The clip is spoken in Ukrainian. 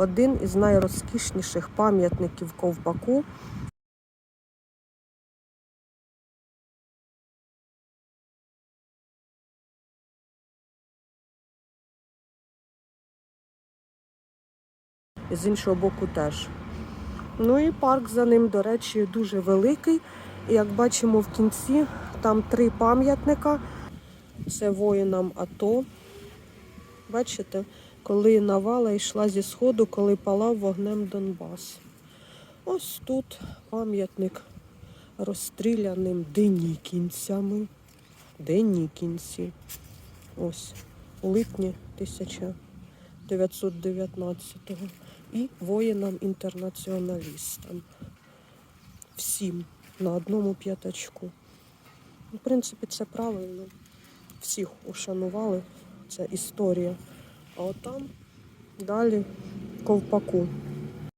один із найрозкішніших пам'ятників ковпаку. І з іншого боку теж. Ну і парк за ним, до речі, дуже великий. І як бачимо в кінці, там три пам'ятника. Це воїнам АТО. Бачите, коли навала йшла зі сходу, коли палав вогнем Донбас. Ось тут пам'ятник розстріляним денікінцями. Денікінці. Ось, у липні 1919-го. І воїнам-інтернаціоналістам. Всім на одному п'ятачку. В принципі, це правильно. Всіх ушанували. Це історія. А отам далі ковпаку.